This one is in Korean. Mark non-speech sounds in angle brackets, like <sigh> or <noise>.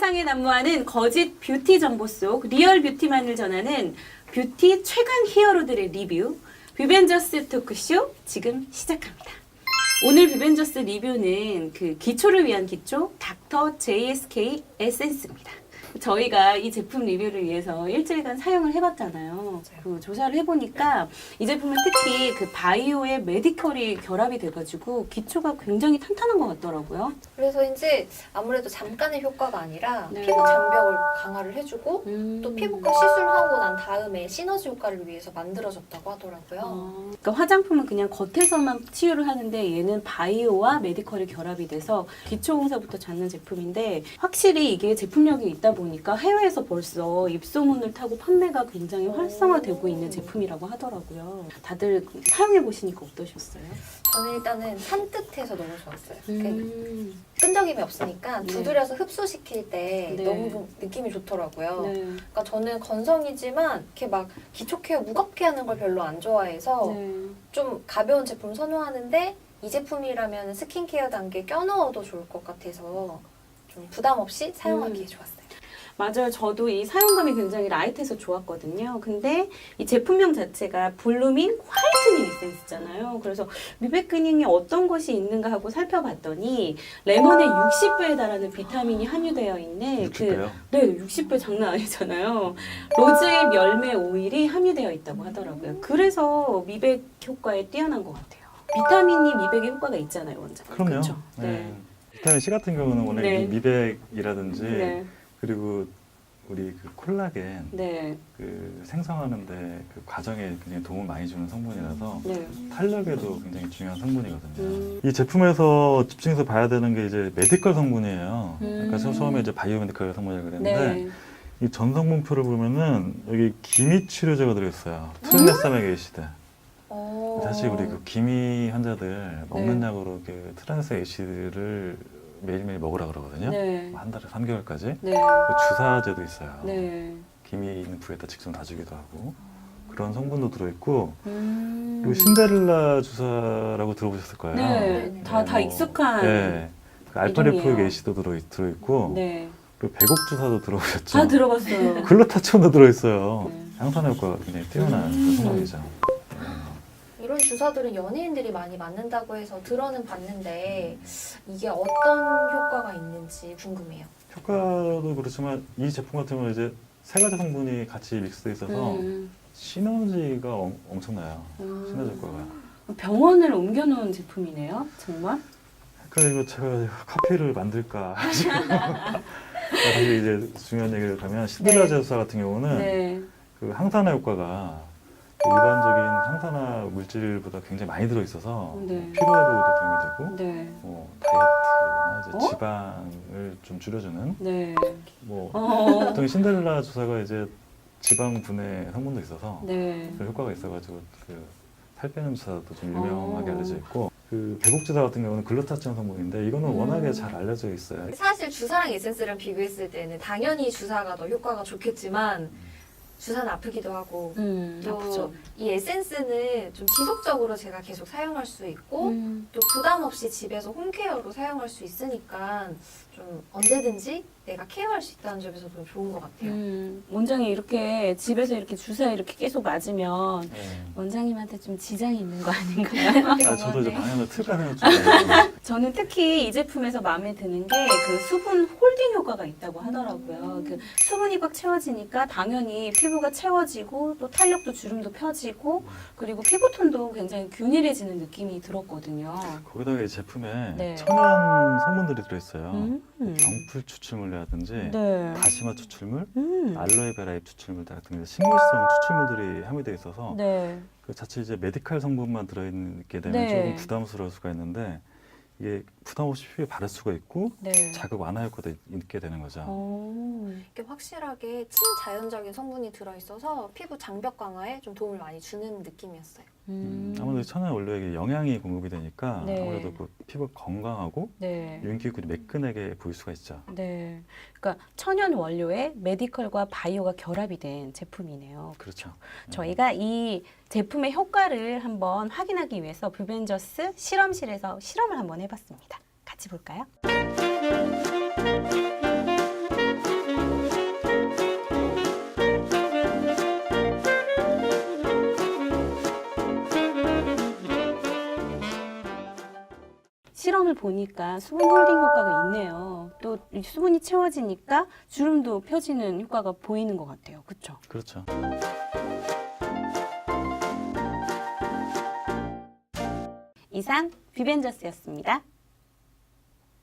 세상에 난무하는 거짓 뷰티 정보 속 리얼 뷰티만을 전하는 뷰티 최강 히어로들의 리뷰 뷰벤저스 토크쇼 지금 시작합니다. 오늘 뷰벤저스 리뷰는 그 기초를 위한 기초 닥터 JSK 에센스입니다. <laughs> 저희가 이 제품 리뷰를 위해서 일주일간 사용을 해봤잖아요. 그 조사를 해보니까 이 제품은 특히 그 바이오의 메디컬이 결합이 돼가지고 기초가 굉장히 탄탄한 것 같더라고요. 그래서 이제 아무래도 잠깐의 효과가 아니라 네. 피부 장벽을 강화를 해주고 음. 또 피부과 시술하고 난 다음에 시너지 효과를 위해서 만들어졌다고 하더라고요. 어, 그러니까 화장품은 그냥 겉에서만 치유를 하는데 얘는 바이오와 메디컬이 결합이 돼서 기초 공사부터 잡는 제품인데 확실히 이게 제품력이 있다 보니 까 해외에서 벌써 입소문을 타고 판매가 굉장히 활성화되고 있는 제품이라고 하더라고요. 다들 사용해 보시니까 어떠셨어요? 저는 일단은 산뜻해서 너무 좋았어요. 그 음. 끈적임이 없으니까 네. 두드려서 흡수시킬 때 네. 너무 좀 느낌이 좋더라고요. 네. 그러니까 저는 건성이지만 이렇게 막 기초 케어 무겁게 하는 걸 별로 안 좋아해서 네. 좀 가벼운 제품 선호하는데 이 제품이라면 스킨케어 단계 껴넣어도 좋을 것 같아서 좀 부담 없이 사용하기에 음. 좋았어요. 맞아요. 저도 이 사용감이 굉장히 라이트해서 좋았거든요. 근데 이 제품명 자체가 블루밍 화이트닝 에센스잖아요. 그래서 미백근잉에 어떤 것이 있는가 하고 살펴봤더니 레몬의 60배에 달하는 비타민이 함유되어 있는 그 60배요? 네, 60배 장난 아니잖아요. 로즈 열매 오일이 함유되어 있다고 하더라고요. 그래서 미백 효과에 뛰어난 것 같아요. 비타민이 미백에 효과가 있잖아요, 원장. 그럼요. 그렇죠? 네. 비타민 C 같은 경우는 원래 네. 이 미백이라든지 네. 그리고 우리 그 콜라겐 네. 그 생성하는데 그 과정에 굉장히 도움을 많이 주는 성분이라서 네. 탄력에도 굉장히 중요한 성분이거든요. 음. 이 제품에서 집중해서 봐야 되는 게 이제 메디컬 성분이에요. 음. 그래서 처음에 이제 바이오 메디컬 성분이라고 그랬는데 네. 이 전성분표를 보면은 여기 기미 치료제가 들어있어요. 음? 트랜데사맥 에이시드. 어. 사실 우리 그 기미 환자들 먹는 네. 약으로 그 트랜스 에이시드를 매일매일 먹으라 그러거든요. 네. 한 달에 3개월까지. 네. 그 주사제도 있어요. 네. 기미 있는 부위에다 직접 놔주기도 하고 그런 성분도 들어있고 음. 그리고 신데렐라 주사라고 들어보셨을 거예요. 네. 다, 다 뭐, 익숙한. 네. 그 이름이에요. 에이시도 들어, 들어있고 네. 그리고 배곡 주사도 들어보셨죠. 다 들어봤어요. 글루타치온도 들어있어요. 네. 항산화 효과가 굉장히 뛰어난 음. 그 성분이죠. 이런 주사들은 연예인들이 많이 맞는다고 해서 들어는 봤는데 이게 어떤 효과가 있는지 궁금해요. 효과도 그렇지만 이 제품 같은 경우는 이제 세 가지 성분이 같이 믹스돼 있어서 음. 시너지가 엄, 엄청나요. 음. 시너지 효과가. 병원을 옮겨놓은 제품이네요. 정말. 그러니까 이거 제가 커피를 만들까 <laughs> 지금 사실 이제 중요한 얘기를 하면 신데렐라 네. 주사 같은 경우는 네. 그 항산화 효과가 그 일반적인 항산화 물질보다 굉장히 많이 들어 있어서 네. 피로 회복에도 도움이 되고 네. 뭐 다이어트나 이제 어? 지방을 좀 줄여주는 네. 뭐 어. 보통 신데렐라 주사가 이제 지방 분해 성분도 있어서 네. 그 효과가 있어가지고 그 살 빼는 주사도 좀 유명하게 어. 알려져 있고 그 배곡 주사 같은 경우는 글루타치온 성분인데 이거는 음. 워낙에 잘 알려져 있어요. 사실 주사랑 에센스랑 비교했을 때는 당연히 주사가 더 효과가 좋겠지만 주사는 아프기도 하고 음. 또 아프죠. 이 에센스는 좀 지속적으로 제가 계속 사용할 수 있고 음. 또 부담 없이 집에서 홈케어로 사용할 수 있으니까 좀 언제든지 내가 케어할 수 있다는 점에서 도 좋은 것 같아요. 음. 원장이 이렇게 집에서 이렇게 주사 이렇게 계속 맞으면 네. 원장님한테 좀 지장이 있는 거 아닌가요? <laughs> 아, 저도 이제. 방향을 틀어내는 중이에요. <laughs> 저는 특히 이 제품에서 마음에 드는 게 그 수분 홀딩 효과가 있다고 하더라고요. 그 수분이 꽉 채워지니까 당연히 피부 가 채워지고 또 탄력도 주름도 펴지고 그리고 피부톤도 굉장히 균일해지는 느낌이 들었거든요. 거기다가 이 제품에 네. 천연 성분들이 들어있어요. 음. 병풀 추출물이라든지 네. 다시마 추출물, 음. 알로에베라 잎 추출물 같은 식물성 추출물들이 함유되어 있어서 네. 그 자체 이제 메디칼 성분만 들어있게 되면 네. 조금 부담스러울 수가 있는데 이게 부담 없이 피부에 바를 수가 있고 네. 자극 완화 효과도 있게 되는 거죠. 어. 이게 확실하게 친자연적인 성분이 들어있어서 피부 장벽 강화에 좀 도움을 많이 주는 느낌이었어요. 음. 음, 아무래도 천연 원료에게 영양이 공급이 되니까 네. 아무래도 그 피부 가 건강하고 네. 윤기근이 매끈하게 보일 수가 있죠. 네. 그러니까 천연 원료에 메디컬과 바이오가 결합이 된 제품이네요. 그렇죠. 저희가 이 제품의 효과를 한번 확인하기 위해서 뷰벤저스 실험실에서 실험을 한번 해봤습니다. 같이 볼까요? 수분을 보니까 수분 홀딩 효과가 있네요. 또이 수분이 채워지니까 주름도 펴지는 효과가 보이는 것 같아요. 그렇죠? 그렇죠. 이상 뷰벤저스였습니다.